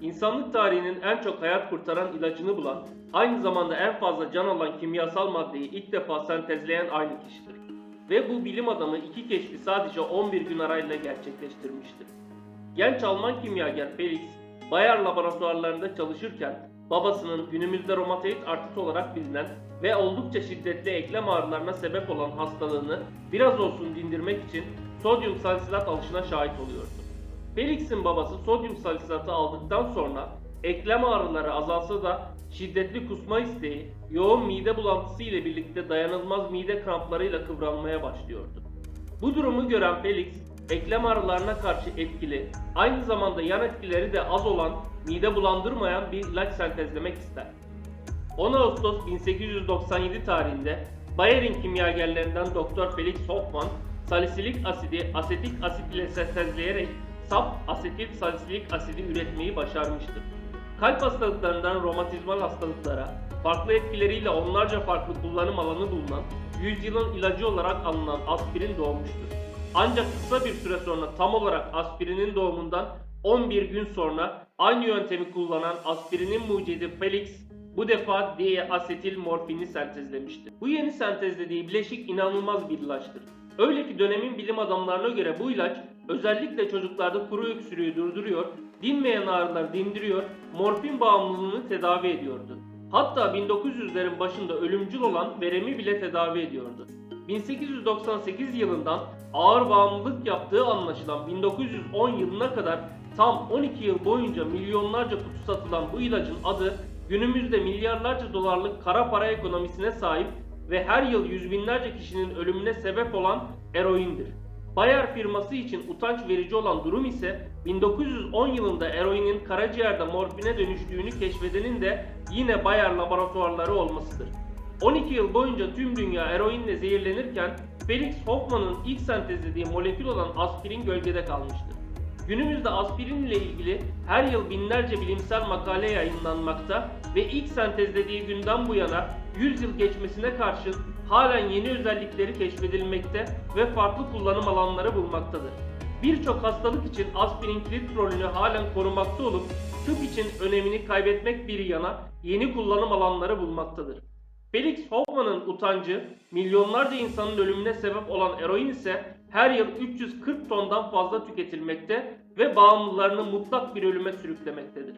insanlık tarihinin en çok hayat kurtaran ilacını bulan, aynı zamanda en fazla can alan kimyasal maddeyi ilk defa sentezleyen aynı kişidir. Ve bu bilim adamı iki keşfi sadece 11 gün arayla gerçekleştirmiştir. Genç Alman kimyager Felix, Bayer laboratuvarlarında çalışırken babasının günümüzde romatoid artrit olarak bilinen ve oldukça şiddetli eklem ağrılarına sebep olan hastalığını biraz olsun dindirmek için sodyum salisilat alışına şahit oluyordu. Felix'in babası sodyum salisilatı aldıktan sonra eklem ağrıları azalsa da şiddetli kusma isteği, yoğun mide bulantısı ile birlikte dayanılmaz mide kramplarıyla kıvranmaya başlıyordu. Bu durumu gören Felix, eklem ağrılarına karşı etkili, aynı zamanda yan etkileri de az olan, mide bulandırmayan bir ilaç sentezlemek ister. 10 Ağustos 1897 tarihinde Bayer'in kimyagerlerinden Dr. Felix Hoffmann, salisilik asidi asetik asit ile sentezleyerek saf asetil salisilik asidi üretmeyi başarmıştır. Kalp hastalıklarından romatizmal hastalıklara, farklı etkileriyle onlarca farklı kullanım alanı bulunan, yüzyılın ilacı olarak alınan aspirin doğmuştur. Ancak kısa bir süre sonra tam olarak aspirinin doğumundan 11 gün sonra aynı yöntemi kullanan aspirinin mucidi Felix bu defa D-asetil morfini sentezlemiştir. Bu yeni sentezlediği bileşik inanılmaz bir ilaçtır. Öyle ki dönemin bilim adamlarına göre bu ilaç özellikle çocuklarda kuru öksürüğü durduruyor, dinmeyen ağrıları dindiriyor, morfin bağımlılığını tedavi ediyordu. Hatta 1900'lerin başında ölümcül olan veremi bile tedavi ediyordu. 1898 yılından ağır bağımlılık yaptığı anlaşılan 1910 yılına kadar tam 12 yıl boyunca milyonlarca kutu satılan bu ilacın adı günümüzde milyarlarca dolarlık kara para ekonomisine sahip ve her yıl yüz binlerce kişinin ölümüne sebep olan eroindir. Bayer firması için utanç verici olan durum ise 1910 yılında eroinin karaciğerde morfine dönüştüğünü keşfedenin de yine Bayer laboratuvarları olmasıdır. 12 yıl boyunca tüm dünya eroinle zehirlenirken Felix Hoffmann'ın ilk sentezlediği molekül olan aspirin gölgede kalmıştır. Günümüzde aspirin ile ilgili her yıl binlerce bilimsel makale yayınlanmakta ve ilk sentezlediği günden bu yana 100 yıl geçmesine karşın halen yeni özellikleri keşfedilmekte ve farklı kullanım alanları bulmaktadır. Birçok hastalık için aspirin kilit rolünü halen korumakta olup tıp için önemini kaybetmek bir yana yeni kullanım alanları bulmaktadır. Felix Hoffmann'ın utancı, milyonlarca insanın ölümüne sebep olan eroin ise her yıl 340 tondan fazla tüketilmekte ve bağımlılarını mutlak bir ölüme sürüklemektedir.